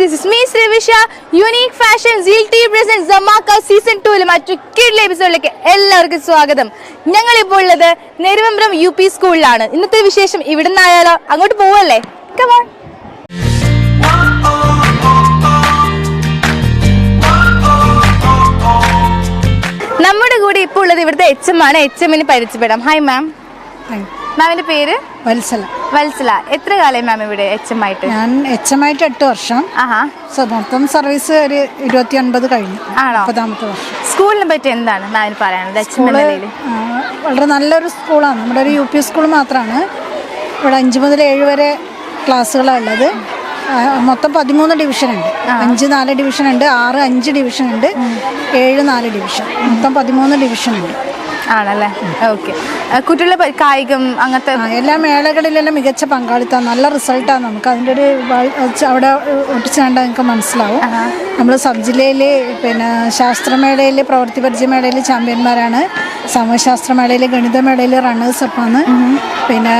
This is me Srivisha unique fashion seal T present Jamakka season ടൂവിൽ മറ്റു കിഡ്ലെ എപ്പിസോഡിലേക്ക് എല്ലാവർക്കും സ്വാഗതം. ഞങ്ങൾ ഇപ്പോൾ ഉള്ളത് നെരുവമ്പ്രം യു പി സ്കൂളിലാണ് ഇന്നത്തെ വിശേഷം ഇവിടെ നിന്നായാലോ അങ്ങോട്ട് പോവല്ലേ? കമോൺ നമ്മുടെ കൂടെ ഇപ്പോൾ ഉള്ളത് ഇവിടുത്തെ എച്ച് എം ആണ്. എച്ച് എമ്മിന് പരിചയപ്പെടാം. ഹായ് മാം മാമിന്റെ പേര്? വത്സല. വത്സല. എത്ര കാലം മാം ഇവിടെ എച്ച് എം ആയിട്ട്? ഞാൻ എച്ച് എം ആയിട്ട് എട്ട് വർഷം. മൊത്തം സർവീസ് ഒരു ഇരുപത്തി ഒൻപത് കഴിഞ്ഞു. ആണോ? മുപ്പതാമത്തെ വർഷം. സ്കൂളിനെ പറ്റി എന്താണ് മാമിന് പറയാനുള്ളത്? സ്കൂൾ വളരെ നല്ലൊരു സ്കൂളാണ്. നമ്മുടെ ഒരു യു പി സ്കൂൾ മാത്രമാണ് ഇവിടെ അഞ്ച് മുതൽ ഏഴ് വരെ ക്ലാസ്സുകളാണ് ഉള്ളത്. ആ, മൊത്തം പതിമൂന്ന് ഡിവിഷൻ ഉണ്ട്. അഞ്ച് നാല് ഡിവിഷൻ ഉണ്ട്. ആറ് അഞ്ച് ഡിവിഷൻ ഉണ്ട്. ഏഴ് നാല് ഡിവിഷൻ മൊത്തം പതിമൂന്ന് ഡിവിഷൻ ഉണ്ട്. ആണല്ലേ? ഓക്കെ കുട്ടികളെ പ- കായികം അങ്ങനത്തെ ആ, എല്ലാ മേളകളിലെല്ലാം മികച്ച പങ്കാളിത്തം നല്ല റിസൾട്ടാണ് നമുക്ക്. അതിന്റെ ഒരു വ- അവിടെ ഒട്ടിച്ച് കണ്ടാൽ നിങ്ങൾക്ക് മനസ്സിലാവും. നമ്മൾ സബ് ജില്ലയിൽ പിന്നെ ശാസ്ത്രമേളയിൽ പ്രവൃത്തി പരിചയമേളയിൽ ചാമ്പ്യന്മാരാണ്. സമൂഹശാസ്ത്രമേളയിൽ ഗണിതമേളയിൽ റണ്ണേഴ്സ് അപ്പാണ് പിന്നെ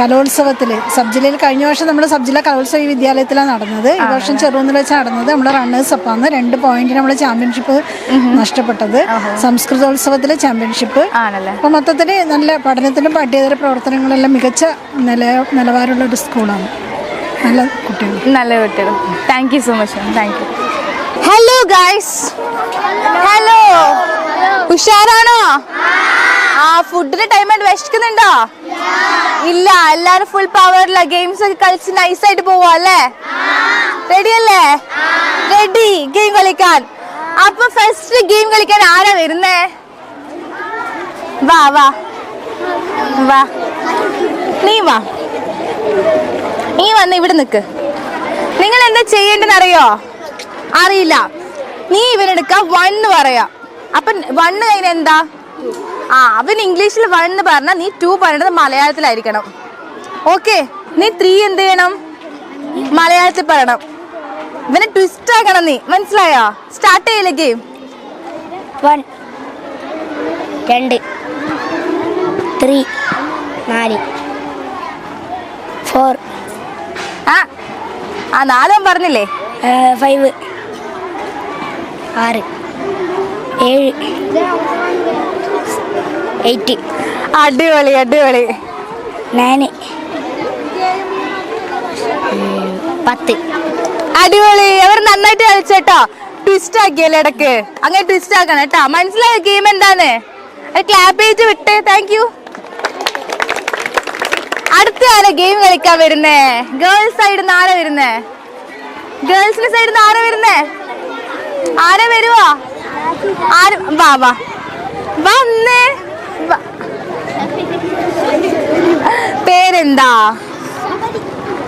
കലോത്സവത്തിൽ സബ് ജില്ലയിൽ കഴിഞ്ഞ വർഷം നമ്മൾ സബ് ജില്ലാ കലോത്സവ ഈ വിദ്യാലയത്തിലാണ് നടന്നത്. ഈ വർഷം ചെറുതെന്ന് വെച്ച് നടന്നത് നമ്മൾ റണ്ണേഴ്സ് അപ്പാണ് രണ്ട് പോയിന്റിന് നമ്മൾ ചാമ്പ്യൻഷിപ്പ് നഷ്ടപ്പെട്ടത്. സംസ്കൃതോത്സവത്തിലെ ചാമ്പ്യൻഷിപ്പ് ആണല്ലേ? അപ്പോൾ മൊത്തത്തിൽ നല്ല പഠനത്തിലും പാഠ്യേതര പ്രവർത്തനങ്ങളെല്ലാം മികച്ച നില നിലവാരമുള്ള ഒരു സ്കൂളാണ്. നല്ല കുട്ടികൾ നല്ല കുട്ടികൾ thank you so much thank you hello guys hello ഉഷാറാണോ? ആ ഫുഡിന് ടൈം ആയിട്ട് വിശക്കുന്നുണ്ടോ? ഇല്ല എല്ലാരും ഫുൾ പവറില്ല ഗെയിംസ് ഒക്കെ കളിച്ച് നൈസ് ആയിട്ട് പോവാ അല്ലേ? റെഡി അല്ലേ? റെഡി ഗെയിം കളിക്കാൻ. അപ്പൊ ഫസ്റ്റ് ഗെയിം കളിക്കാൻ ആരാ വരുന്നേ? വാ വാ. വാ. നീ വാ. നീ വന്ന് ഇവിടെ നിക്ക്. നിങ്ങൾ എന്താ ചെയ്യേണ്ടെന്ന് അറിയോ അറിയില്ല. നീ ഇവനെടുക്ക വൺ എന്ന് പറയാ. അപ്പൊ വണ്ണ് കഴിഞ്ഞ എന്താ? ആ അവൻ ഇംഗ്ലീഷിൽ വൺ എന്ന് പറഞ്ഞാൽ നീ ടു പറയേണ്ടത് മലയാളത്തിലായിരിക്കണം. ഓക്കെ നീ ത്രീ എന്ത് ചെയ്യണം? മലയാളത്തിൽ പറയണം. ഇവനെ ട്വിസ്റ്റ് ആക്കണം നീ. മനസ്സിലായോ? സ്റ്റാർട്ട് ചെയ്യില്ലേ ഗെയിം വൺ രണ്ട് ത്രീ നാല് ഫോർ. ആ ആ നാലും പറഞ്ഞില്ലേ? ഫൈവ് ആറ് ഏഴ് എയ്റ്റ്. അടിപൊളി അടിപൊളി. നയന് പത്ത്. അടിപൊളി. അവർ നന്നായിട്ട് കളിച്ചേട്ടോ ട്വിസ്റ്റ് ആക്കിയല്ലേ ഇടയ്ക്ക്. അങ്ങനെ ട്വിസ്റ്റ് ആക്കണം കേട്ടോ മനസ്സിലായ? ഗെയിം എന്താണ് ചെയ്ത് വിട്ടേ താങ്ക് യു അടുത്ത ആരാ ഗെയിം കളിക്കാൻ വരുന്നേ. ഗേൾസ് സൈഡിൽ നിന്ന് ആരാ വരുന്നേ? ഗേൾസിന്റെ സൈഡിൽ നിന്ന് ആരാ വരുന്നേ? ആരാ വരുവാ? ആര് വാ വാ. വന്നേ പേരെന്താ?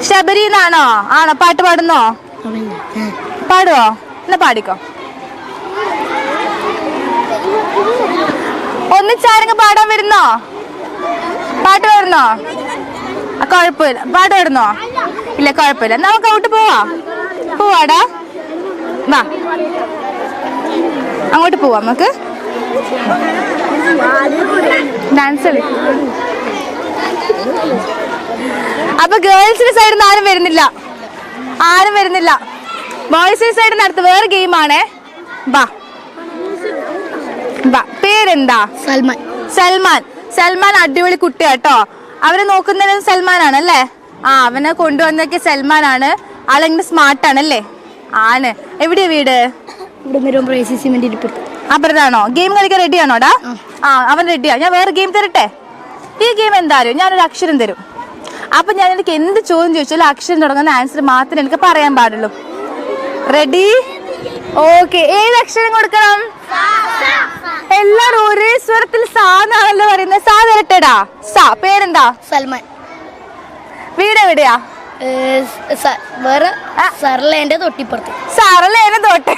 ശബരി എന്നാണോ ആണോ? പാട്ട് പാടുന്നോ? പാടുവോ? എന്നാ പാടിക്കോ. ഒന്നിച്ചാരെങ്കിലും പാടാൻ വരുന്നോ? പാട്ട് വരുന്നോ കുഴപ്പമില്ല. പാട്ട് വരുന്നോ ഇല്ല കുഴപ്പമില്ല. നമുക്ക് അങ്ങോട്ട് പോവാ. പോവാടാ. വാ. അങ്ങോട്ട് പോവാ നമുക്ക്. ഡാൻസ് അപ്പൊ ഗേൾസിന്റെ സൈഡിൽ നിന്ന് ആരും വരുന്നില്ല. ആരും വരുന്നില്ല. ബോയ്സിന്റെ സൈഡിൽ നിന്ന് അടുത്ത് വേറെ ഗെയിമാണേ ബാ പേരെന്താ? സൽമാൻ. സൽമാൻ. സൽമാൻ അടിപൊളി കുട്ടിയാട്ടോ അവനെ നോക്കുന്നത് സൽമാനാണ് അല്ലേ ആ അവനെ കൊണ്ടുവന്നൊക്കെ സൽമാനാണ്. ആളെങ്ങനെ സ്മാർട്ട് അല്ലേ ആണ്. എവിടെയാ വീട്? അപ്പുറത്താണോ? ഗെയിം കളിക്കാൻ റെഡി ആണോടാ ആ. അവൻ റെഡിയാ ഞാൻ വേറെ ഗെയിം തരട്ടെ? ഈ ഗെയിം എന്താ അറിയോ ഞാനൊരു അക്ഷരം തരും. അപ്പൊ ഞാൻ എനിക്ക് എന്ത് ചോദ്യം ചോദിച്ചാലും അക്ഷരം തുടങ്ങുന്ന ആൻസർ മാത്രമേ എനിക്ക് പറയാൻ പാടുള്ളൂ. റെഡി ഓക്കെ ഏത് അക്ഷരം കൊടുക്കണം? എല്ലാരും ഒരേ സ്വരത്തിൽ സാ എന്നാണല്ലോ പറയുന്നത്. സാ തരട്ടെടാ സാ പേരെന്താ? സൽമാൻ. വീട് എവിടെയാ? വേറെ സർലേന്റെ തൊട്ടിപ്പുറത്ത്. സർലേന തൊട്ട്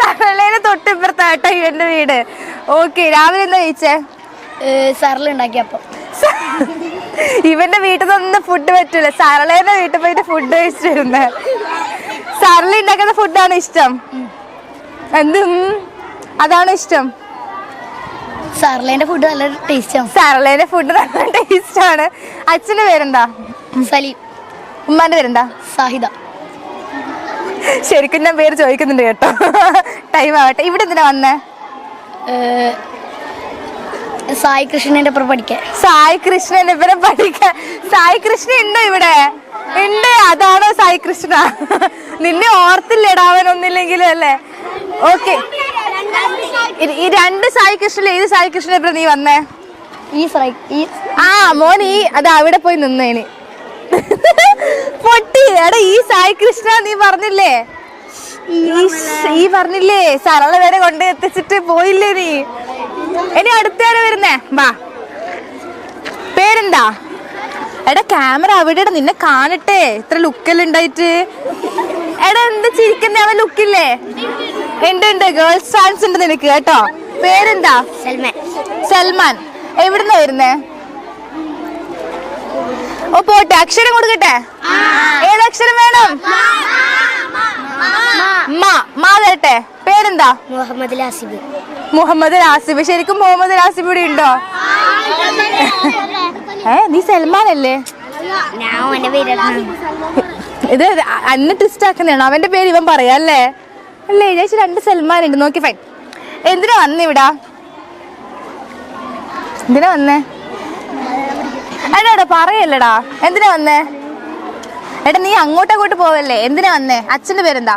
സർലേന തൊട്ടിപ്പുറത്താട്ടോ ഇവന്റെ വീട്. ഓക്കെ രാവിലെ എന്താ കഴിച്ചേ? സർല ഉണ്ടാക്കിയപ്പം. ഇവന്റെ വീട്ടിൽ നിന്നൊന്നും ഫുഡ് പറ്റൂല. സരളേന്റെ വീട്ടിൽ പോയിട്ട് ഫുഡ് കഴിച്ചിട്ട് വരുന്നേ സരള ഉണ്ടാക്കുന്ന ഫുഡാണ് ഇഷ്ടം. എന്ത് അതാണ് ഇഷ്ടം. സർലേന്റെ ഫുഡ് നല്ല ടേസ്റ്റാണ് സരളേന്റെ ഫുഡ് നല്ല ടേസ്റ്റ് ആണ്. അച്ഛന്റെ പേരെന്താ? സലീം. ഉമ്മാന്റെ പേരെന്താ? സാഹിദ. ശരിക്കും ഞാൻ പേര് ചോദിക്കുന്നുണ്ട് കേട്ടോ. ടൈം ആവട്ടെ. ഇവിടെ എന്തിനാ വന്നേ? സായി കൃഷ്ണന്റെ ഒപ്പം പഠിക്കാൻ. സായി കൃഷ്ണൻ ഇവരെ പഠിക്കാൻ. സായി കൃഷ്ണ ഉണ്ടോ ഇവിടെ? ഉണ്ട് അതാണോ സായി കൃഷ്ണ? നിന്നെ ഓർത്തില്ലേടാ അവൻ ഒന്നില്ലെങ്കിലും അല്ലേ? ഓക്കെ. ഈ രണ്ട് സായി കൃഷ്ണൻ ഏത് സായി ഇപ്പൊ നീ വന്നേ? ഈ സായി ആ മോൻ ഈ അത് അവിടെ പോയി നിന്നേന്. പൊട്ടി. എടാ ഈ സായി കൃഷ്ണ നീ പറഞ്ഞില്ലേ? ഈ ഈ പറഞ്ഞില്ലേ? സരള വരെ കൊണ്ട് എത്തിച്ചിട്ട് പോയില്ലേ നീ? ഇനി അടുത്തേരെ വരുന്നേ? വാ. പേരെന്താ? എടാ ക്യാമറ അവിടെ നിന്നെ കാണട്ടെ. ഇത്ര ലുക്കെല്ലാം ഉണ്ടായിട്ട്. എടാ എന്ത് ചിരിക്കുന്നേ? അവൻ ലുക്കില്ലേ? ഉണ്ട് ഉണ്ട്. ഗേൾസ് ഫാൻസ് ഉണ്ട് നിനക്ക് കേട്ടോ. പേരെന്താ? സൽമാൻ. സൽമാൻ. എവിടുന്ന വരുന്നേ? ഓ പോട്ടെ. അക്ഷരം കൊടുക്കട്ടെ? ഏതക്ഷരം വേണം? മാ. മാ തരട്ടെ പേരെന്താ? മുഹമ്മദ് ലാസിബ് മുഹമ്മദ് ലാസിബ് ശരിക്കും മുഹമ്മദ് ലാസിബ് ഇവിടെ ഉണ്ടോ? ഏ നീ സൽമാൻ അല്ലേ ഇത് അന്ന് ട്വിസ്റ്റ് ആക്കുന്നതാണ്. അവന്റെ പേര് ഇവൻ പറയാ അല്ലേ? അല്ലേ ഞാൻ രണ്ട് സൽമാൻ ഉണ്ട് നോക്കി ഫൈൻ എന്തിനാ വന്നിവിടാ എന്തിനാ വന്നേ? അല്ലടാ പറയല്ലടാ. എന്തിനാ വന്നേ? എടാ നീ അങ്ങോട്ടങ്ങോട്ട് പോവല്ലേ? എന്തിനാ വന്നേ? അച്ഛന്റെ പേരെന്താ?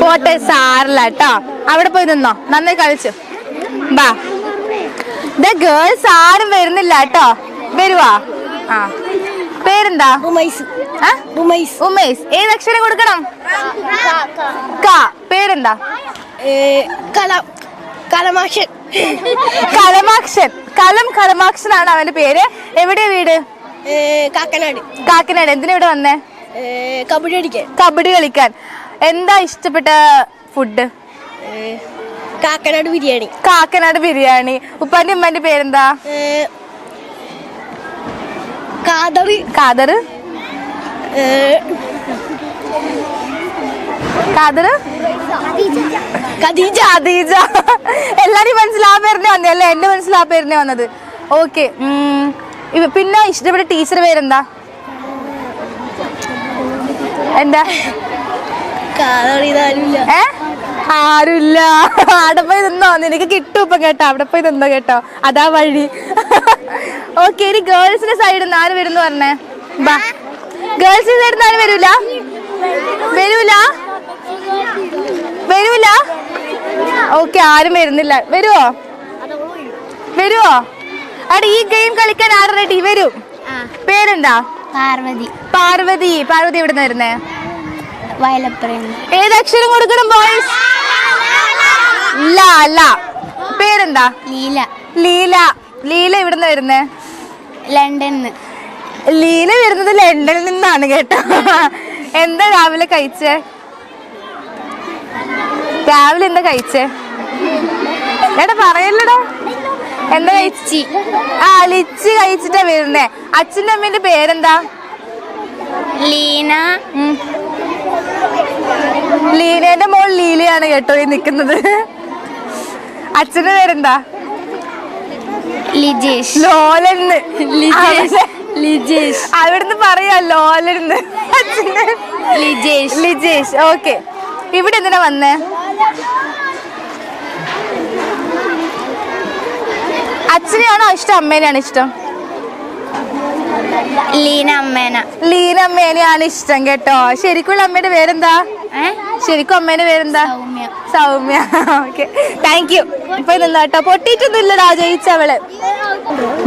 പോട്ടെ സാറില്ല കേട്ടോ അവിടെ പോയി നിന്നോ. നന്നായി കളിച്ചു. ബാ. ദ ഗേൾസ് ആരും വരുന്നില്ല കേട്ടോ വരുവാ. ആ. പേരെന്താ? റുമൈസ് ഉമേഷ് ഏത് അക്ഷരം കൊടുക്കണം? ക. പേരെന്താ? കല കലമാഷൻ കലമാക്ഷൻ. കലം കലമാക്ഷൻ ആണ് അവന്റെ പേര്. എവിടെയാ വീട്? കാക്കനാട്. കാക്കനാട്. എന്തിനാ ഇവിടെ വന്നേ? കബഡി കളിക്കാൻ. കബഡി കളിക്കാൻ. എന്താ ഇഷ്ടപ്പെട്ട ഫുഡ് കാക്കനാട് ബിരിയാണി. കാക്കനാട് ബിരിയാണി. ഉപ്പാന്റെ ഉമ്മാന്റെ പേരെന്താ? കാദർ കാദർ ഖദീജ. ഖദീജ. എല്ലാരും മനസ്സിൽ ആ പേരിനെ വന്നേ അല്ലേ? എന്റെ മനസ്സിൽ ആ പേരിനെ വന്നത്. ഓക്കെ പിന്നെ ഇഷ്ടപ്പെട്ട ടീച്ചർ പേരെന്താ? എന്താ? ഏ? ആരുമില്ല അവിടെ പോയി നിന്നോ? നിനക്ക് കിട്ടും ഇപ്പൊ കേട്ടോ. അവിടെ പോയി നിന്നോ കേട്ടോ. അതാ വഴി. ഓക്കെ ഇനി ഗേൾസിന്റെ സൈഡിൽ നിന്ന് ആര് വരുന്നു പറഞ്ഞേ? ബാ. ഗേൾസിന്റെ സൈഡിൽ നിന്ന് ആര് വരൂല? വരൂല? വരൂല? ഓക്കെ ആരും വരുന്നില്ല. വരുവോ? വരുവോ? അവിടെ ഈ ഗെയിം കളിക്കാൻ ആരും റെഡി വരും. പേരെന്താ? പാർവതി. പാർവതി. പാർവതി എവിടെ നിന്ന് വരുന്നേ? ഏത് അക്ഷരം കൊടുക്കണം ബോയ്സ് ല ല. പേരെന്താ? ലീല. ലീല. ലീല ഇവിടുന്ന് വരുന്നേ? ലണ്ടനിന്ന് ലീല വരുന്നത് ലണ്ടനിൽ നിന്നാണ് കേട്ടോ. എന്താ രാവിലെ കഴിച്ചേ? രാവിലെ എന്താ കഴിച്ചേ? എടാ പറയല്ലടാ. എന്താ കഴിച്ചി? ആ ലിച്ചി കഴിച്ചിട്ടാ വരുന്നേ. അച്ഛന്റെ അമ്മേന്റെ പേരെന്താ? ലീന. ലീനേന്റെ മോൾ ലീലയാണ് കേട്ടോ ഈ നിക്കുന്നത്. അച്ഛന്റെ പേരെന്താ? ലിജേഷ്. ലോലന്ന് ലിജേഷ്. ലിജേഷ്. അവിടുന്ന് പറയാ ലോലന്ന് അച്ഛന്റെ ലിജേഷ്. ലിജേഷ്. ഓക്കെ. ഇവിടെ എന്തിനാ വന്നേ? അച്ഛനെയാണോ ഇഷ്ടം? അമ്മേനെയാണോ ഇഷ്ടം? ലീന അമ്മേന ലീന അമ്മേനെയാണ് ഇഷ്ടം കേട്ടോ. ശരിക്കുള്ള അമ്മയുടെ പേരെന്താ? ശരിക്കും അമ്മേന്റെ പേരെന്താ? സൗമ്യ. ഓക്കെ. താങ്ക് യു ഇപ്പൊ നിന്നാ കേട്ടോ. പൊട്ടിയിട്ടൊന്നും ഇല്ലടാ ജയിച്ചവൾ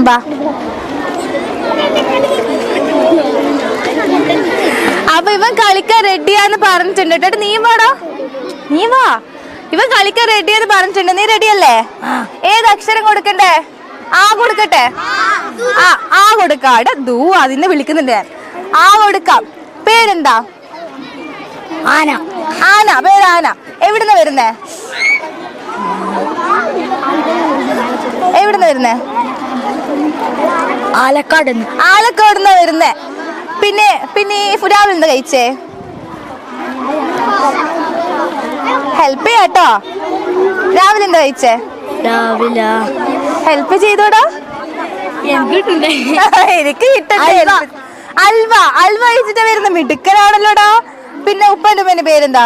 ബാ. അപ്പൊ ഇവൻ കളിക്കാൻ റെഡിയാന്ന് പറഞ്ഞിട്ടുണ്ട് കേട്ടോ. നീ വാടാ നീ വാ. ഇവൻ കളിക്കാൻ റെഡിയാന്ന് പറഞ്ഞിട്ടുണ്ട്. നീ റെഡിയല്ലേ ഏത് അക്ഷരം കൊടുക്കണ്ടേ? ആ കൊടുക്കട്ടെ? ആ ആ കൊടുക്കാട്. ദൂ അതിനെ വിളിക്കുന്നുണ്ട് ഞാൻ. ആ കൊടുക്കാം. പേരെന്താ? ആന. ആന പേരാന. എവിടുന്ന് വരുന്നേ? എവിടുന്ന് വരുന്നേ? ആലക്കാട് ആലക്കാട് വരുന്നേ. പിന്നെ പിന്നെ ഈ ഫുരാവിൽ നിന്ന് കഴിച്ചേ? ഹെൽപ്പ് ചെയ്യാട്ടോ. രാവിലെ എന്താ കഴിച്ചേ? രാവിലെ ഹെൽപ്പ് ചെയ്തോടാ? എനിക്ക് കിട്ടട്ടെ അൽവ. അൽവ കഴിച്ചിട്ട് വരുന്ന മിടുക്കനാണല്ലോടാ. പിന്നെ ഉപ്പന്റെ ഉപ്പന്റെ പേരെന്താ?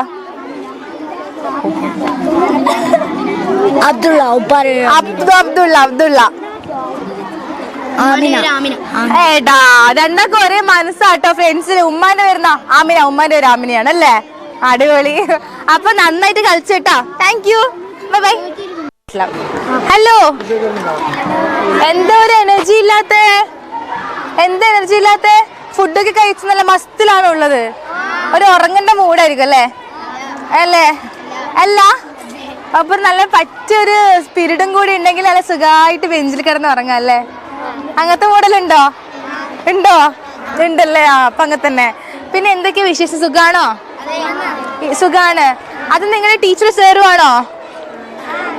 അബ്ദുള്ള അബ്ദു അബ്ദുള്ള അബ്ദുള്ള. ഏടാ രണ്ടൊക്കെ ഒരേ മനസ്സാട്ടോ. ഫ്രണ്ട്സിന് ഉമ്മാന്റെ വരുന്ന ആമിന. ഉമ്മാന്റെ ഒരു ആമിനയാണ് അല്ലേ അടിപൊളി. അപ്പൊ നന്നായിട്ട് കളിച്ചേട്ടാ. Thank you bye bye hello എന്താ ഒരു എനർജി ഇല്ലാത്ത? എന്താ എനർജി ഇല്ലാത്ത? ഫുഡൊക്കെ കഴിച്ച് നല്ല മസ്തിലാണ് ഉള്ളത്. ഒരു ഉറങ്ങേണ്ട മൂഡായിരിക്കും അല്ലേ? അല്ലേ? അല്ല അപ്പൊ നല്ല പറ്റൊരു സ്പിരിറ്റും കൂടി ഉണ്ടെങ്കിൽ നല്ല സുഖമായിട്ട് ബെഞ്ചിൽ കിടന്ന് ഉറങ്ങാം അല്ലേ? അങ്ങനത്തെ മോഡലുണ്ടോ ഉണ്ടോ? ഉണ്ടല്ലേ? ആ അപ്പൊ അങ്ങനെ തന്നെ. പിന്നെ എന്തൊക്കെയാ വിശേഷം? സുഖാണോ? സുഖാണ്. അത് നിങ്ങളുടെ ടീച്ചർ സേറുവാണോ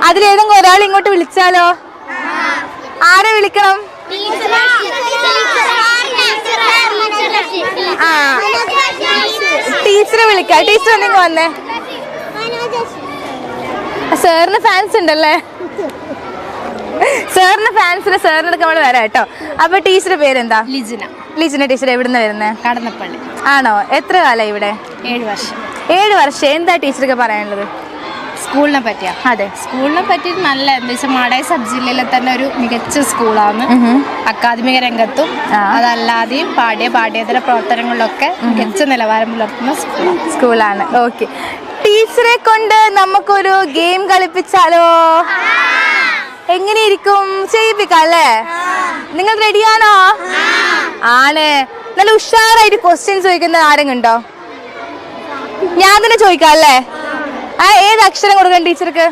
അതിലേതെങ്കിലും ഒരാൾ ഇങ്ങോട്ട് വിളിച്ചാലോ? ആരെ വിളിക്കണം? ആ. ടീച്ചറെ വിളിക്കാം. ടീച്ചർ എന്തെങ്കിലും വന്നേ? സാറിന് ഫാൻസ് ഉണ്ടല്ലേ? സാറിന് ഫാൻസിന് സാറിന് എടുക്കാൻ വേണ്ടി വരാം കേട്ടോ. അപ്പൊ ടീച്ചറുടെ പേരെന്താ? ലിജിന. ലിജിന ടീച്ചർ എവിടുന്ന് വരുന്നേ? കടന്നപ്പള്ളി. ആണോ? എത്ര കാലം ഇവിടെ? ഏഴ് വർഷം. ഏഴ് വർഷം. എന്താ ടീച്ചർക്ക് പറയാനുള്ളത്? സ്കൂളിനെ പറ്റിയാ? അതെ. സ്കൂളിനെ പറ്റി നല്ല എന്താ വെച്ചാൽ മാടായ സബ് ജില്ലയിലെ തന്നെ ഒരു മികച്ച സ്കൂളാണ് അക്കാദമിക രംഗത്തും. അതല്ലാതെയും പാഠ്യ പാഠ്യേതര പ്രവർത്തനങ്ങളിലൊക്കെ മികച്ച നിലവാരം പുലർത്തുന്ന സ്കൂളാണ് സ്കൂളാണ്. ഓക്കെ. ടീച്ചറെ കൊണ്ട് നമുക്കൊരു ഗെയിം കളിപ്പിച്ചാലോ? എങ്ങനെയിരിക്കും? ചെയ്യിപ്പിക്കാം അല്ലേ? നിങ്ങൾ റെഡിയാണോ? ആണ്. നല്ല ഉഷാറായിട്ട് ക്വസ്റ്റ്യൻ ചോദിക്കുന്ന ആരെങ്കിലും ഉണ്ടോ? ഞാൻ തന്നെ ചോദിക്കാം അല്ലേ? ആ ഏത് അക്ഷരം കൊടുക്കണം ടീച്ചർക്ക്.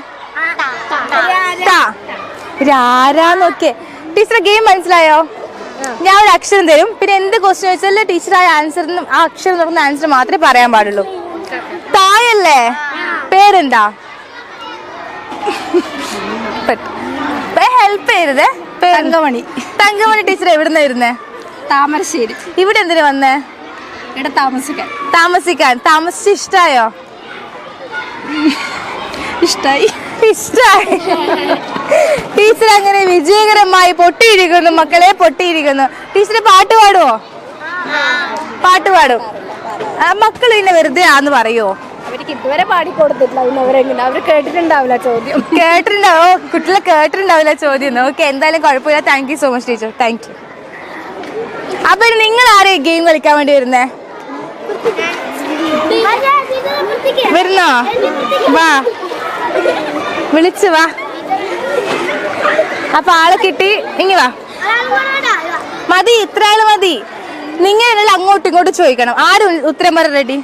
രാരാന്നൊക്കെ ടീച്ചർ ഗെയിം മനസ്സിലായോ? ഞാൻ ഒരു അക്ഷരം തരും. പിന്നെ എന്ത് ക്വസ്റ്റ്യൻ ചോദിച്ചാലും ടീച്ചർ ആ ആൻസറിന് ആ അക്ഷരം തുടങ്ങുന്ന ആൻസർ മാത്രമേ പറയാൻ പാടുള്ളൂ. തായല്ലേ പേരെന്താ? ഹെൽപ്പ് ചെയ്തത് തങ്കമണി. തങ്കമണി ടീച്ചർ എവിടുന്ന ഇരുന്നേ താമരശ്ശേരി. ഇവിടെ എന്തിനു വന്നേ? ഇവിടെ താമസിക്കാൻ. താമസിക്കാൻ. താമസിച്ച് ഇഷ്ടായോ? ഇഷ്ടായി? ഇഷ്ടായി. ടീച്ചർ അങ്ങനെ വിജയകരമായി പൊട്ടിയിരിക്കുന്നു. മക്കളെ പൊട്ടിയിരിക്കുന്നു. ടീച്ചർ പാട്ട് പാടുവോ? പാട്ട് പാടും. മക്കൾ പിന്നെ വെറുതെ ആന്ന് പറയോ അവർക്ക് ഇതുവരെ പാടിക്കൊടുത്തിട്ടില്ല. അവരെങ്ങനെ? അവർ കേട്ടിട്ടുണ്ടാവില്ല ചോദ്യം. കേട്ടിട്ടുണ്ടാവോ കുട്ടികളെ കേട്ടിട്ടുണ്ടാവില്ല ചോദ്യം. ഓക്കെ എന്തായാലും കുഴപ്പമില്ല. Thank you so much teacher. Thank you അപ്പൊ നിങ്ങൾ ആരെയും ഗെയിം കളിക്കാൻ വേണ്ടി വരുന്നേ? വരുന്നോ വാ. വിളിച്ചു വാ. അപ്പൊ ആളെ കിട്ടി. ഇങ്ങി വാ. മതി ഇത്ര ആൾ മതി. നിങ്ങൾ അങ്ങോട്ടും ഇങ്ങോട്ടും ചോദിക്കണം. ആരും ഉത്തരം പറ റെഡി?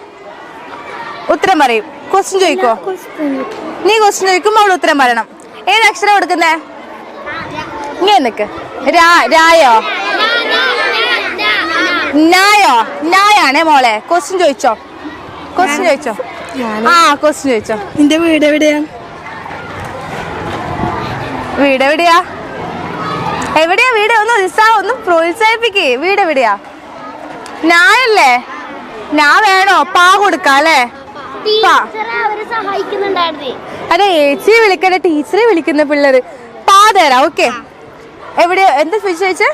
ഉത്തരം പറയും. ക്വസ്റ്റ്യൻ ചോദിക്കോ? നീ ക്വസ്റ്റ്യൻ ചോദിക്കുമ്പോൾ അവൾ ഉത്തരം പറയണം. ഏത് അക്ഷരം കൊടുക്കുന്നേ? ഇങ്ങനെ നിക്ക്. രായോ? നായോ? നായാണേ മോളെ. ക്വസ്റ്റ്യൻ ചോദിച്ചോ? ക്വസ്റ്റ്യൻ ചോദിച്ചോ? ആ ക്വസ്റ്റ്യൻ ചോദിച്ചോ. നിന്റെ വീട് എവിടെയാ? വീട് എവിടെയാ? എവിടെയാ വീട്? ഒന്ന് ഉത്സാഹം ഒന്ന് പ്രോത്സാഹിപ്പിക്കേ. വീട് എവിടെയാ? ഞാനല്ലേ? ഞാൻ വേണോ? പാ കൊടുക്കാം അല്ലേ? പാ അവർ അതെ ഏച്ചിയെ വിളിക്കണ ടീച്ചറെ വിളിക്കുന്ന പിള്ളേര്. പാ തരാം ഓക്കെ. എവിടെയാ? എന്താ ചോദിച്ചു ചോദിച്ചേ?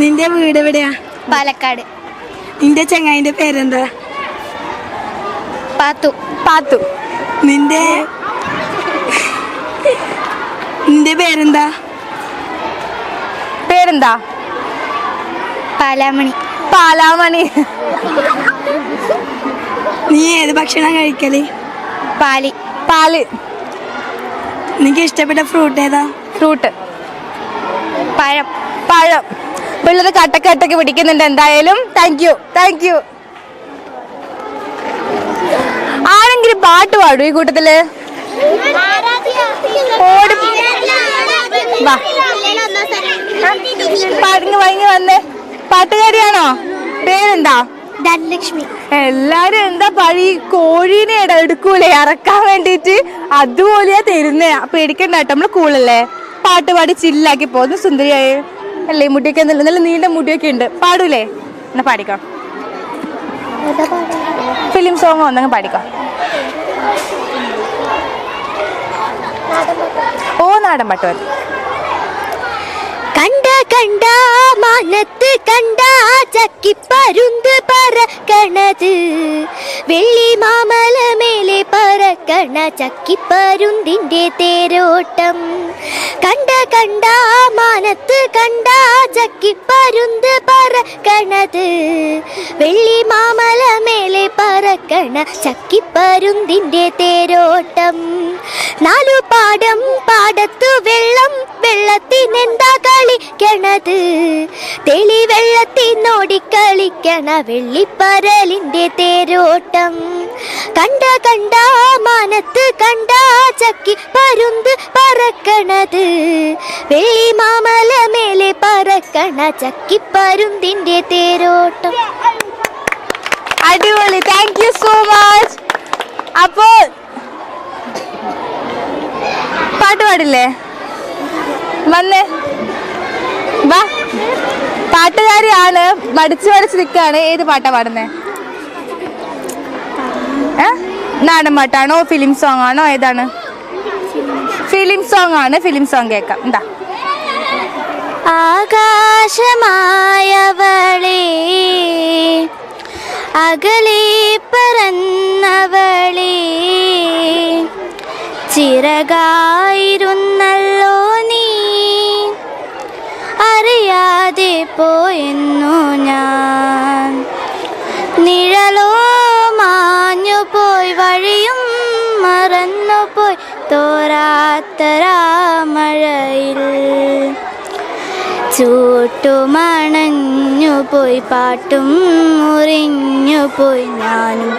നിന്റെ വീട് എവിടെയാ? പാലക്കാട്. നിന്റെ ചങ്ങായിന്റെ പേരെന്താ? പാത്തു. പാത്തു. നിന്റെ നിന്റെ പേരെന്താ? പേരെന്താ? പാലാമണി. പാലാമണി. നീ ഏത് ഭക്ഷണം കഴിക്കൽ? പാലി. പാൽ. നിനക്ക് ഇഷ്ടപ്പെട്ട ഫ്രൂട്ട് ഏതാ? ഫ്രൂട്ട് പഴം. പഴം. പിള്ളേർ കട്ടക്കട്ടൊക്കെ പിടിക്കുന്നുണ്ട്. എന്തായാലും താങ്ക് യു താങ്ക് യു ആരെങ്കിലും പാട്ട് പാടും ഈ കൂട്ടത്തിൽ. വൈകി വന്നേ. പാട്ടുകാരിയാണോ? പേരെന്താ? ധനലക്ഷ്മി. എല്ലാരും എന്താ പഴി? കോഴീനെ ഇട എടുക്കൂലേ ഇറക്കാൻ വേണ്ടിട്ട്. അതുപോലെയാ തരുന്നേ. പേടിക്കണ്ട കേട്ടോ നമ്മൾ കൂളല്ലേ. പാട്ട് പാടി ചില്ലാക്കി പോകുന്നു സുന്ദരിയായി. അല്ലേ മുടിയൊക്കെ നല്ല നീണ്ട മുടിയൊക്കെ ഉണ്ട്. പാടൂലേ? എന്നാ പാടിക്കോ. ഫിലിം സോങ് ഒന്നങ്ങ് പാടിക്കോ. ഓ നാടൻ പാട്ട് മതി. കണ്ട കണ്ട മാനത്ത് കണ്ട ചക്കിപ്പരുന്ത് പറക്കണത്. വെള്ളി മാമല മേലെ പറക്കണ ചക്കിപ്പരുന്തിന്റെ തേരോട്ടം. കണ്ട കണ്ട മാനത്ത് കണ്ട ചക്കിപ്പരുന്ത് പറക്കണത്. വെള്ളി മാമല മേലെ പറക്കണ ചക്കിപ്പരുന്തിന്റെ തേരോട്ടം. നാലു പാടം പാടത്തു വെള്ളം വെള്ളത്തിനെന്താ കളിക്കണത്. വെള്ളത്തിനോടി കളിക്കണ വെള്ളിപ്പരലിന്റെ തേരോട്ടം. കണ്ട കണ്ട മാനത്ത് കണ്ട ചക്കി പരുന്ത് പറക്കണത്. വെള്ളി മാമല മേലെ പറക്കണ ചക്കി പരുന്തിന്റെ തേരോട്ടം. അടിപൊളി. താങ്ക് യു സോ മച്ച് അപ്പോൾ പാട്ട് പാടില്ലേ? വന്നേ. വാ. പാട്ടുകാരിയാണ് മടിച്ചു മടിച്ച് നിൽക്കുകയാണ് ഏത് പാട്ടാ പാടുന്നേ? നാടൻ പാട്ടാണോ ഫിലിം സോങ് ആണോ ഏതാണ്? ഫിലിം സോങ് ആണ് ഫിലിം സോങ് കേൾക്കാം എന്താ? ആകാശമായവളെ അകലെ പറന്നവളെ ചിറകായിരുന്നല്ലോ നീ. അറിയാതെ പോയെന്നു ഞാൻ. നിഴലോ മാഞ്ഞു പോയി വഴിയും മറന്നു പോയി തോരാത്തരാമഴയിൽ ചൂട്ടുമണഞ്ഞു പോയി പാട്ടും മുറിഞ്ഞു പോയി ഞാനും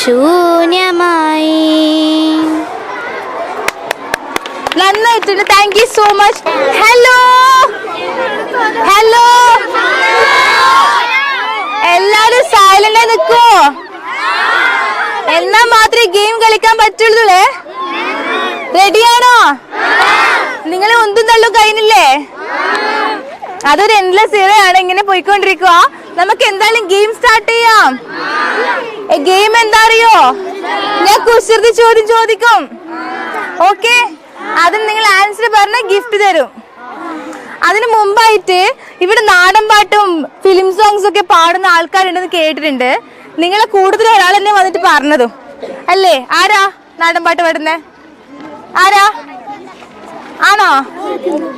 ശൂന്യമായി. നന്നായിട്ടുണ്ട്. Thank you so much hello hello എല്ലാരും സൈലന്റ് ആയി നിക്കോ എന്നാ മാത്രമേ ഗെയിം കളിക്കാൻ പറ്റുള്ളൂ റെഡിയാണോ നിങ്ങൾ ഒന്നും തള്ളും കഴിഞ്ഞില്ലേ? അതൊരു എൻഡ്ലെസ് ഇറയാണ് ഇങ്ങനെ പോയിക്കൊണ്ടിരിക്കുക നമുക്ക് എന്തായാലും ഗെയിം സ്റ്റാർട്ട് ചെയ്യാം. ഗെയിം എന്താ അറിയോ? ഞാൻ കുസൃതി ചോദ്യം ചോദിക്കും. ഓക്കെ അതും നിങ്ങൾ ആൻസർ പറഞ്ഞ ഗിഫ്റ്റ് തരും. അതിന് മുമ്പായിട്ട് ഇവിടെ നാടൻ പാട്ടും ഫിലിം സോങ്സ് ഒക്കെ പാടുന്ന ആൾക്കാരുണ്ടെന്ന് കേട്ടിട്ടുണ്ട്. നിങ്ങളെ കൂടുതൽ ഒരാൾ തന്നെ വന്നിട്ട് പറഞ്ഞതും. അല്ലേ? ആരാ നാടൻ പാട്ട് പാടുന്നേ? ആരാ? ആണോ?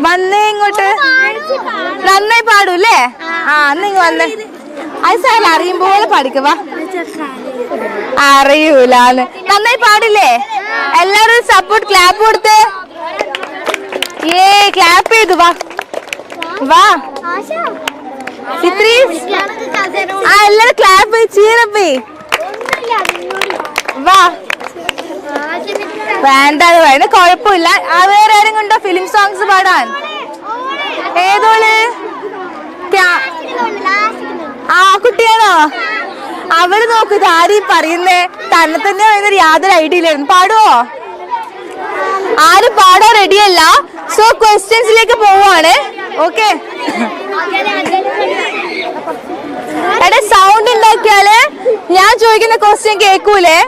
വന്നേ ഇങ്ങോട്ട്. നന്നായി പാടും അല്ലേ? ആ അന്ന് വന്നേ. അത് സാർ അറിയും പോലെ അറിയൂലാന്ന്. നന്നായി പാടില്ലേ? എല്ലാരും സപ്പോർട്ട് ക്ലാപ്പ് കൊടുത്ത്. ഏ ക്ലാപ്പ് ചെയ്തു വാ. വാ. ഇത്രയും ആ എല്ലാരും ക്ലാപ്പ് ചീരപ്പേ വാ. വേണ്ട അത് വേണ്ട കുഴപ്പമില്ല. ആ വേറെ ആരും കൊണ്ടോ ഫിലിം സോങ്സ് പാടാൻ? ഏതോൾ? ആ കുട്ടിയാണോ? അവൾ നോക്കൂ ഇത് ആരീ പറയുന്നേ? തന്നെ തന്നെ പറയുന്നൊരു യാതൊരു ഐഡിയ ഇല്ലായിരുന്നു. പാടുവോ? ആരും പാടാൻ റെഡിയല്ല സോ ക്വസ്റ്റ്യൻസിലേക്ക് പോവാണ്. ഓക്കെ. എടാ സൗണ്ട് ഉണ്ടാക്കിയാൽ ഞാൻ ചോദിക്കുന്ന ക്വസ്റ്റ്യൻ കേൾക്കൂലേ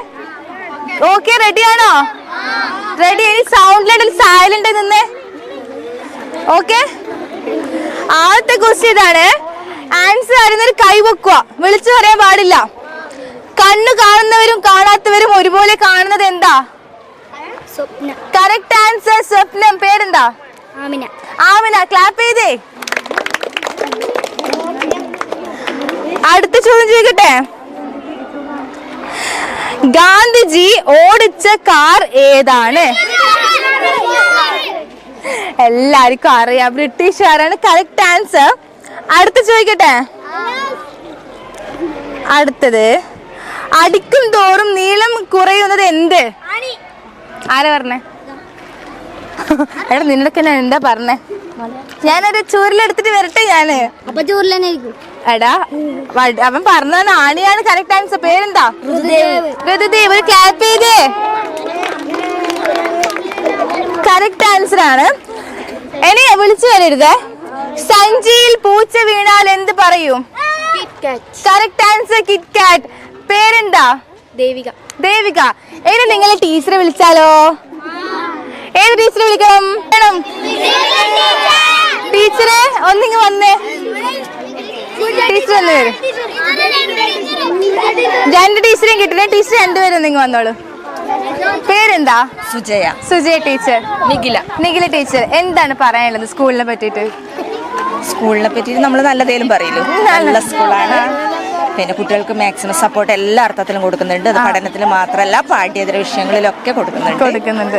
ഓക്കെ റെഡിയാണോ റെഡി ഇനി സൗണ്ടിലിടൽ സൈലന്റ് നിന്നേ. ഓക്കെ ആദ്യത്തെ ക്വസ്റ്റ്യൻ ഇതാണ്. ആൻസർ കൈ വെക്കുക. വിളിച്ചു പറയാൻ പാടില്ല. കണ്ണു കാണുന്നവരും കാണാത്തവരും ഒരുപോലെ കാണുന്നത് എന്താ? കറക്റ്റ് ആൻസർ സ്വപ്നം. പേരെന്താ? ആമിന. ആമിന ക്ലാപ്പ് ചെയ്തേ. അടുത്ത ചോദ്യം ചോദിക്കട്ടെ? ഗാന്ധിജി ഓടിച്ച കാർ ഏതാണ്? എല്ലാവർക്കും അറിയാം. ബ്രിട്ടീഷുകാരാണ്. കറക്റ്റ് ആൻസർ അടുത്ത ചോദിക്കട്ടെ? അടുത്തത് അടിക്കും തോറും നീളം കുറയുന്നത് എന്ത്? ആരാ പറഞ്ഞേ? എടാ നിന്നൊക്കെ ഞാൻ എന്താ പറഞ്ഞേ? ഞാനൊരു ചൂരിലെടുത്തിട്ട് വരട്ടെ ഞാൻ. അപ്പൊ എടാ അവൻ പറഞ്ഞതാണ് ആണിയാണ് കറക്റ്റ് ആൻസർ പേരെന്താ? ഋതുദേവ്. ഒരു ക്ലാപ്പ് ചെയ്തേ. കറക്റ്റ് ആൻസർ ആണ്. എനി വിളിച്ചു വരരുത്. സഞ്ചിയിൽ പൂച്ച വീണാൽ എന്ത് പറയും? കറക്റ്റ് ആൻസർ കിറ്റ് കാറ്റ് പേരെന്താ? ദേവിക. ദേവിക. ഇനി നിങ്ങളെ ടീച്ചറെ വിളിച്ചാലോ? ഏത് ടീച്ചറെ വിളിക്കണം? വേണം. ടീച്ചറെ ഒന്നിങ്ങ് വന്നേ. ടീച്ചർ ഒന്ന് വരും. രണ്ട് ടീച്ചറേയും കിട്ടില്ല? ടീച്ചർ രണ്ടുപേരും ഒന്നിങ്ങ് വന്നോളൂ. പേരെന്താ? സുജയ. സുജയ ടീച്ചർ. നിഖില. നിഖില ടീച്ചർ. എന്താണ് പറയാനുള്ളത് സ്കൂളിനെ പറ്റിയിട്ട്? സ്കൂളിനെ പറ്റി നമ്മൾ നല്ലതേലും പറയല്ലോ നല്ല സ്കൂളാണ്. പിന്നെ കുട്ടികൾക്ക് മാക്സിമം സപ്പോർട്ട് എല്ലാ അർത്ഥത്തിലും കൊടുക്കുന്നുണ്ട്. അത് പഠനത്തിൽ മാത്രമല്ല പാഠ്യേതര വിഷയങ്ങളിലൊക്കെ കൊടുക്കുന്നുണ്ട്. കൊടുക്കുന്നുണ്ട്.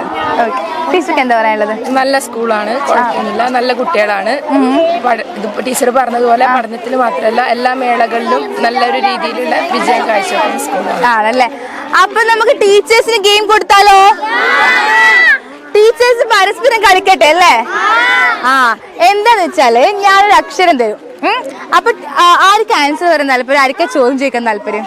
ടീച്ചർക്ക് എന്താ പറയാനുള്ളത്? നല്ല സ്കൂളാണ്. കുഴപ്പമൊന്നുമില്ല. നല്ല കുട്ടികളാണ്. ടീച്ചർ പറഞ്ഞതുപോലെ പഠനത്തിൽ മാത്രമല്ല എല്ലാ മേളകളിലും നല്ലൊരു രീതിയിലുള്ള വിജയം കാഴ്ചവെക്കുന്ന സ്കൂളാണ്. ആണല്ലേ? അപ്പൊ നമുക്ക് ടീച്ചേഴ്സിന് ഗെയിം കൊടുത്താലോ? ടീച്ചേഴ്സ് പരസ്പരം കളിക്കട്ടെ അല്ലേ? ആ എന്താന്ന് വെച്ചാൽ ഞാനൊരു അക്ഷരം തരും? അപ്പൊ ആർക്ക് ആൻസർ തരാൻ താല്പര്യം? ആർക്കാ ചോദ്യം ചോദിക്കാൻ താല്പര്യം?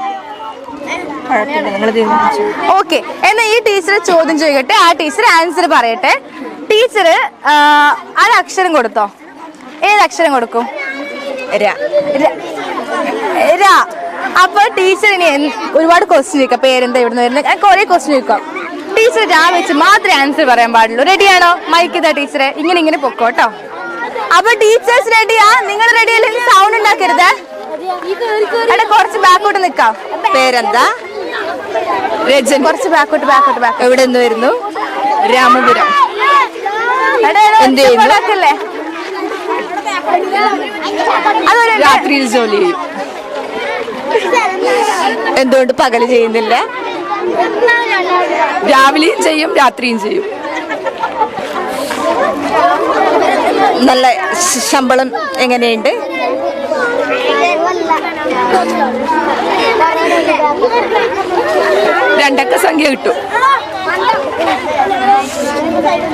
ഓക്കെ എന്നാ ഈ ടീച്ചർ ചോദ്യം ചോദിക്കട്ടെ. ആ ടീച്ചർ ആൻസർ പറയട്ടെ. ടീച്ചർ ആ അക്ഷരം കൊടുത്തോ? ഏത് അക്ഷരം കൊടുക്കും? അപ്പൊ ടീച്ചർ ഇനി എന്ത്- ഒരുപാട് ക്വസ്റ്റ്യൻ ചോദിക്കാം. പേരെന്താ ഇവിടുന്ന് വരുന്നത്? കുറെ ക്വസ്റ്റ്യൻ ചോദിക്കാം. ടീച്ചർ ആ വെച്ച് മാത്രമേ ആൻസർ പറയാൻ പാടുള്ളൂ. റെഡിയാണോ മൈക്ക് ഇതാ ടീച്ചറെ ഇങ്ങനെ ഇങ്ങനെ പൊക്കോട്ടോ അപ്പൊ ടീച്ചേഴ്സ് റെഡിയാ നിങ്ങൾ റെഡി അല്ലെങ്കിൽ സൗണ്ട് ഉണ്ടാക്കരുത്. അവിടെ കുറച്ച് ബാക്കോട്ട് നിക്കാം പേരെന്താ? രജൻ. കുറച്ച് ബാക്കോട്ട് ബാക്കോട്ട് ബാക്ക് എവിടെ നിന്ന് വരുന്നു? രാമപുരം. എന്ത് ചെയ്യുന്നു? രാത്രിയിൽ ജോലി ചെയ്യും. എന്തുകൊണ്ട് പകൽ ചെയ്യുന്നില്ല? രാവിലെയും ചെയ്യും രാത്രിയും ചെയ്യും. നല്ല ശമ്പളം എങ്ങനെയുണ്ട്? രണ്ടക്ക സംഖ്യ കിട്ടും.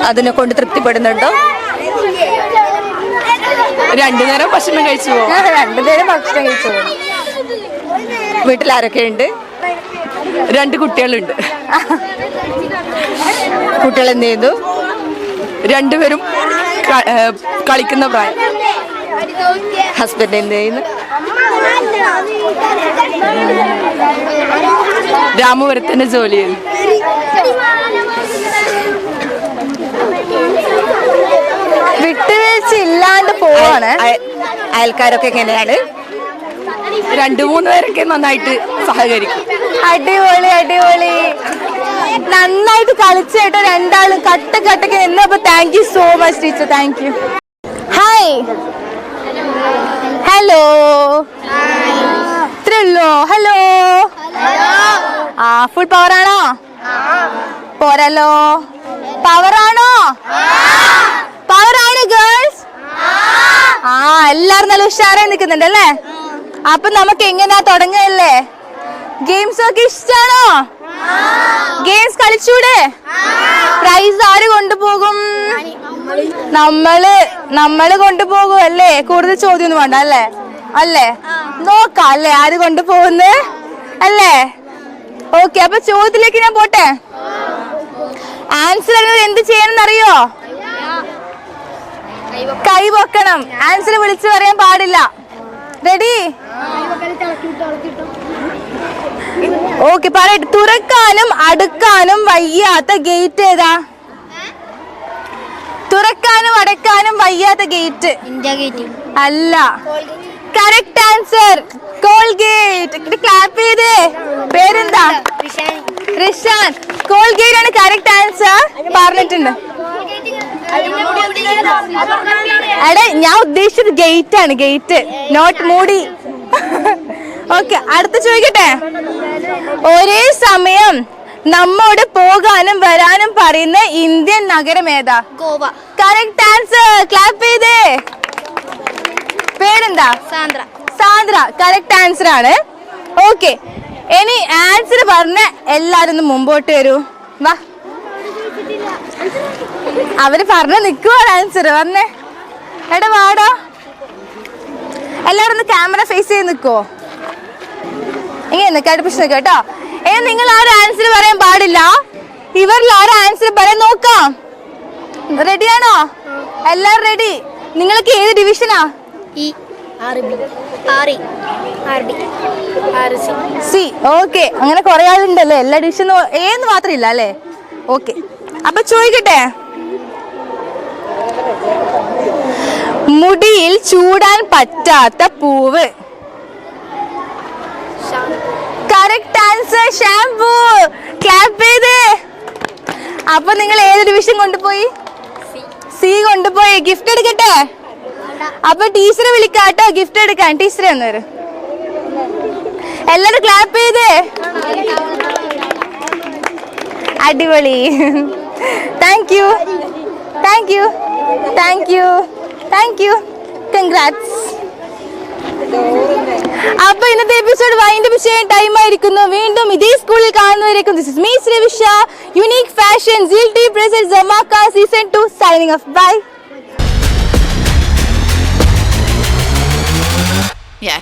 അതിനെ കൊണ്ട് തൃപ്തിപ്പെടുന്നുണ്ടോ? രണ്ടു നേരം ഭക്ഷണം കഴിച്ചു പോകും രണ്ടു നേരം ഭക്ഷണം കഴിച്ചു വീട്ടിൽ ആരൊക്കെ ഉണ്ട് രണ്ട് കുട്ടികളുണ്ട്. കുട്ടികൾ എന്ത് ചെയ്തു? രണ്ടുപേരും കളിക്കുന്ന പ്രായം. ഹസ്ബൻഡ് എന്ത് ചെയ്യുന്നു? രാമപുരത്തിന്റെ ജോലി ചെയ്തു വിട്ടുവീഴ്ച ഇല്ലാണ്ട് പോവാണ് അയൽക്കാരൊക്കെ എങ്ങനെയാണ്? രണ്ടു മൂന്ന് പേരൊക്കെ നന്നായിട്ട് സഹകരിക്കും. അടിപൊളി അടിപൊളി. നന്നായിട്ട് കളിച്ചു രണ്ടാളും. കട്ട കട്ടക്ക് നിന്നപ്പോ thank you so much teacher thank you hi hello ഇത്രയുള്ളോ hello ആ ഫുൾ പവർ ആണോ? പോരല്ലോ പവർ ആണോ? പവർ ആണ് ഗേൾസ് ആ എല്ലാരും നല്ല ഉഷാറായി നിൽക്കുന്നുണ്ട് അല്ലേ? അപ്പൊ നമുക്ക് എങ്ങനെയാ തുടങ്ങല്ലേ ഗെയിംസ് ഒക്കെ ഇഷ്ടാണോ? ഗെയിംസ് കളിച്ചൂടെ? പ്രൈസ് ആര് കൊണ്ടുപോകും? നമ്മൾ നമ്മൾ കൊണ്ടുപോകും അല്ലേ? കൂടുതൽ ചോദ്യം ഒന്നും വേണ്ട അല്ലേ? അല്ലേ? നോക്കാം അല്ലേ? ആര് കൊണ്ടുപോകുന്നത് അല്ലേ? ഓക്കെ അപ്പൊ ചോദ്യത്തിലേക്ക് ഞാൻ പോട്ടെ? ആൻസർ എന്ത് ചെയ്യണം അറിയോ കൈ പൊക്കണം ആൻസർ വിളിച്ചു പറയാൻ പാടില്ല. റെഡി ഓക്കെ പറയട്ടെ തുറക്കാനും അടുക്കാനും വയ്യാത്ത ഗേറ്റ് ഏതാ? തുറക്കാനും അടക്കാനും വയ്യാത്ത ഗേറ്റ് അല്ല. കറക്റ്റ് ആൻസർ കോൾഗേറ്റ് ക്ലാപ്പ് ചെയ്തേ. പേരെന്താ? റിഷാൻ. കോൾഗേറ്റ് ആണ് കറക്റ്റ് ആൻസർ പറഞ്ഞിട്ടുണ്ട്. എടേ ഞാൻ ഉദ്ദേശിച്ചത് ഗേറ്റ് ആണ് ഗേറ്റ് നോട്ട് മൂടി. ഓക്കെ അടുത്ത ചോദിക്കട്ടെ? ഒരേ സമയം നമ്മോട് പോകാനും വരാനും പറയുന്ന ഇന്ത്യൻ നഗരം ഏതാ? ഗോവ. കറക്റ്റ് ആൻസർ ക്ലാപ്പ് ചെയ്തേ. പേരെന്താ? സാന്ദ്ര. സാന്ദ്ര. കറക്റ്റ് ആൻസർ ആണ്. ഓക്കെ ഇനി ആൻസർ പറഞ്ഞ എല്ലാരും ഒന്ന് മുമ്പോട്ട് വരൂ. വാ. അവർ പറഞ്ഞ നിക്കുവാണ് ആൻസർ പറഞ്ഞേ എടാ വാടാ. എല്ലാരും ഒന്ന് ക്യാമറ ഫേസ് ചെയ്ത് നിക്കോ ഇങ്ങനെ നിൽക്ക അടുപ്പിച്ച് നിൽക്കുക കേട്ടോ. ഏ നിങ്ങൾ ആരും ആൻസർ പറയാൻ പാടില്ല? ഇവരിൽ ആരും ആൻസർ പറയാൻ നോക്കാം. റെഡിയാണോ എല്ലാരും റെഡി നിങ്ങൾക്ക് ഏത് ഡിവിഷനാ സി. ഓക്കെ അങ്ങനെ കുറെ ആളുണ്ടല്ലേ? എല്ലാ ഡിവിഷനും ഏന്ന് മാത്രം ഇല്ല അല്ലേ? ഓക്കെ അപ്പൊ ചോദിക്കട്ടെ? മുടിയിൽ ചൂടാൻ പറ്റാത്ത പൂവ്. കറക്റ്റ് ആൻസർ ഷാംപൂ ക്ലാപ്പ് ചെയ്തേ. അപ്പൊ നിങ്ങൾ ഏത് ഡിവിഷൻ കൊണ്ടുപോയി? സി കൊണ്ടുപോയി. ഗിഫ്റ്റ് എടുക്കട്ടെ? അപ്പൊ ടീച്ചറെ വിളിക്കാട്ടോ. ഗിഫ്റ്റ് എടുക്കാൻ. ടീച്ചറെ ഒന്ന് വരും. എല്ലാരും ക്ലാപ്പ് ചെയ്തേ. അടിപൊളി. Thank you thank you thank you thank you congrats അപ്പൊ ഇന്നത്തെ എപ്പിസോഡ് വൈൻഡ് ചെയ്യാൻ ടൈം ആയിരിക്കുന്നു. വീണ്ടും ഇതേ സ്കൂളിൽ കാണുന്നവരേക്കും this is me Srivisha unique fashion seal T present Jamakka season 2 signing off bye Yeah,